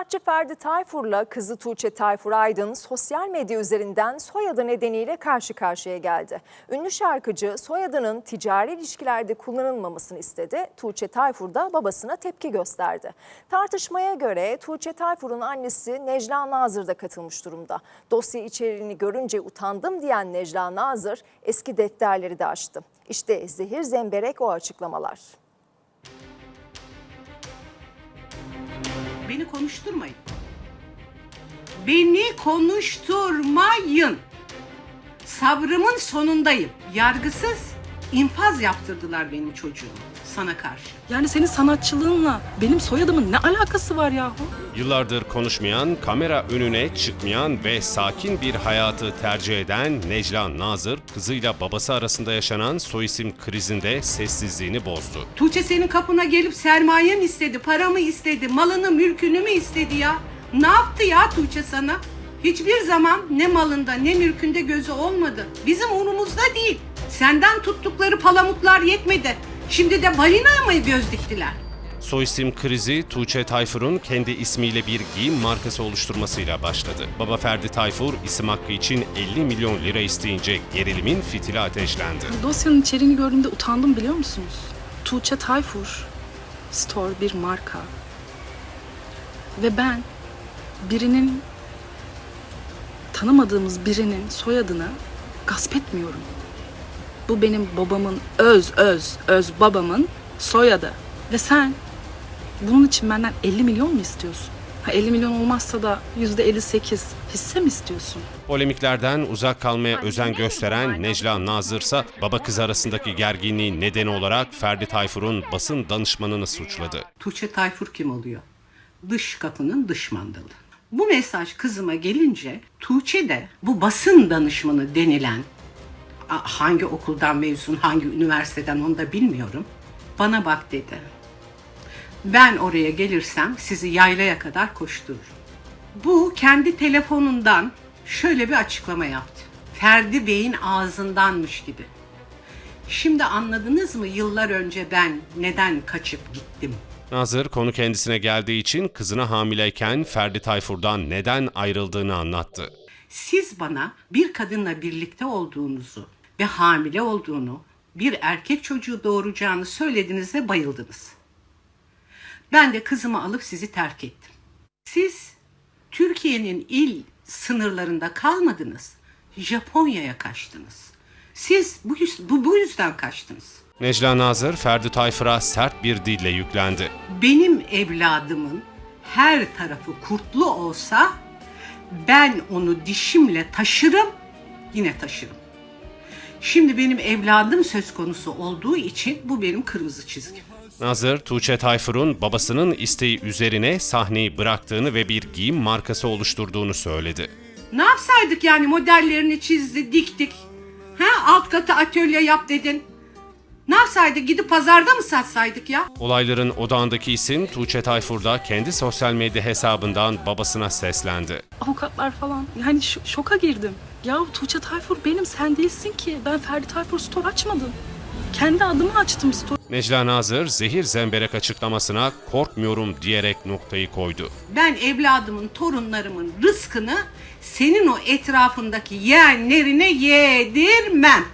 Sanatçı Ferdi Tayfur'la kızı Tuğçe Tayfur Aydın sosyal medya üzerinden soyadı nedeniyle karşı karşıya geldi. Ünlü şarkıcı soyadının ticari ilişkilerde kullanılmamasını istedi. Tuğçe Tayfur da babasına tepki gösterdi. Tartışmaya göre Tuğçe Tayfur'un annesi Necla Nazır da katılmış durumda. Dosya içeriğini görünce utandım diyen Necla Nazır eski defterleri de açtı. İşte zehir zemberek o açıklamalar. Beni konuşturmayın. Beni konuşturmayın. Sabrımın sonundayım. Yargısız infaz yaptırdılar benim çocuğumu sana karşı. Yani senin sanatçılığınla benim soyadımın ne alakası var yahu? Yıllardır konuşmayan, kamera önüne çıkmayan ve sakin bir hayatı tercih eden Necla Nazır, kızıyla babası arasında yaşanan soyisim krizinde sessizliğini bozdu. Tuğçe senin kapına gelip sermaye mi istedi, para mı istedi, malını, mülkünü mü istedi ya? Ne yaptı ya Tuğçe sana? Hiçbir zaman ne malında ne mülkünde gözü olmadı. Bizim umurumuzda değil. Senden tuttukları palamutlar yetmedi. Şimdi de balinaya mı göz diktiler? Soyisim krizi Tuğçe Tayfur'un kendi ismiyle bir giyim markası oluşturmasıyla başladı. Baba Ferdi Tayfur isim hakkı için 50 milyon lira isteyince gerilimin fitili ateşlendi. Dosyanın içeriğini gördüğümde utandım biliyor musunuz? Tuğçe Tayfur, Store bir marka. Ve ben birinin tanımadığımız birinin soyadını gasp etmiyorum. Bu benim babamın öz öz öz babamın soyadı. Ve sen bunun için benden 50 milyon mu istiyorsun? Ha 50 milyon olmazsa da %58 hisse mi istiyorsun? Polemiklerden uzak kalmaya özen gösteren Necla Nazır ise baba kız arasındaki gerginliğin nedeni olarak Ferdi Tayfur'un basın danışmanını suçladı. Tuğçe Tayfur kim oluyor? Dış kapının dış mandalı. Bu mesaj kızıma gelince Tuğçe de bu basın danışmanı denilen hangi okuldan mezun, hangi üniversiteden onu da bilmiyorum. Bana bak dedi. Ben oraya gelirsem sizi yaylaya kadar koştururum. Bu kendi telefonundan şöyle bir açıklama yaptı. Ferdi Bey'in ağzındanmış gibi. Şimdi anladınız mı yıllar önce ben neden kaçıp gittim? Nazır konu kendisine geldiği için kızına hamileyken Ferdi Tayfur'dan neden ayrıldığını anlattı. Siz bana bir kadınla birlikte olduğunuzu ve hamile olduğunu, bir erkek çocuğu doğuracağını söylediniz ve bayıldınız. Ben de kızımı alıp sizi terk ettim. Siz Türkiye'nin il sınırlarında kalmadınız. Japonya'ya kaçtınız. Siz bu, bu, bu yüzden kaçtınız. Necla Nazır, Ferdi Tayfur'a sert bir dille yüklendi. benim evladımın her tarafı kurtlu olsa ben onu dişimle taşırım, yine taşırım. Şimdi benim evladım söz konusu olduğu için bu benim kırmızı çizgim. Nazır, Tuğçe Tayfur'un babasının isteği üzerine sahneyi bıraktığını ve bir giyim markası oluşturduğunu söyledi. Ne yapsaydık yani modellerini çizdi, diktik. Ha alt katı atölye yap dedin. Ne yapsaydık gidip pazarda mı satsaydık ya? Olayların odağındaki isim Tuğçe Tayfur da kendi sosyal medya hesabından babasına seslendi. avukatlar falan. Yani ş- şoka girdim. Ya Tuğçe Tayfur benim sen değilsin ki. Ben Ferdi Tayfur Store açmadım. Kendi adımı açtım store. Necla Nazır, zehir zemberek açıklamasına korkmuyorum diyerek noktayı koydu. Ben evladımın, torunlarımın rızkını senin o etrafındaki yeğenlerine yedirmem.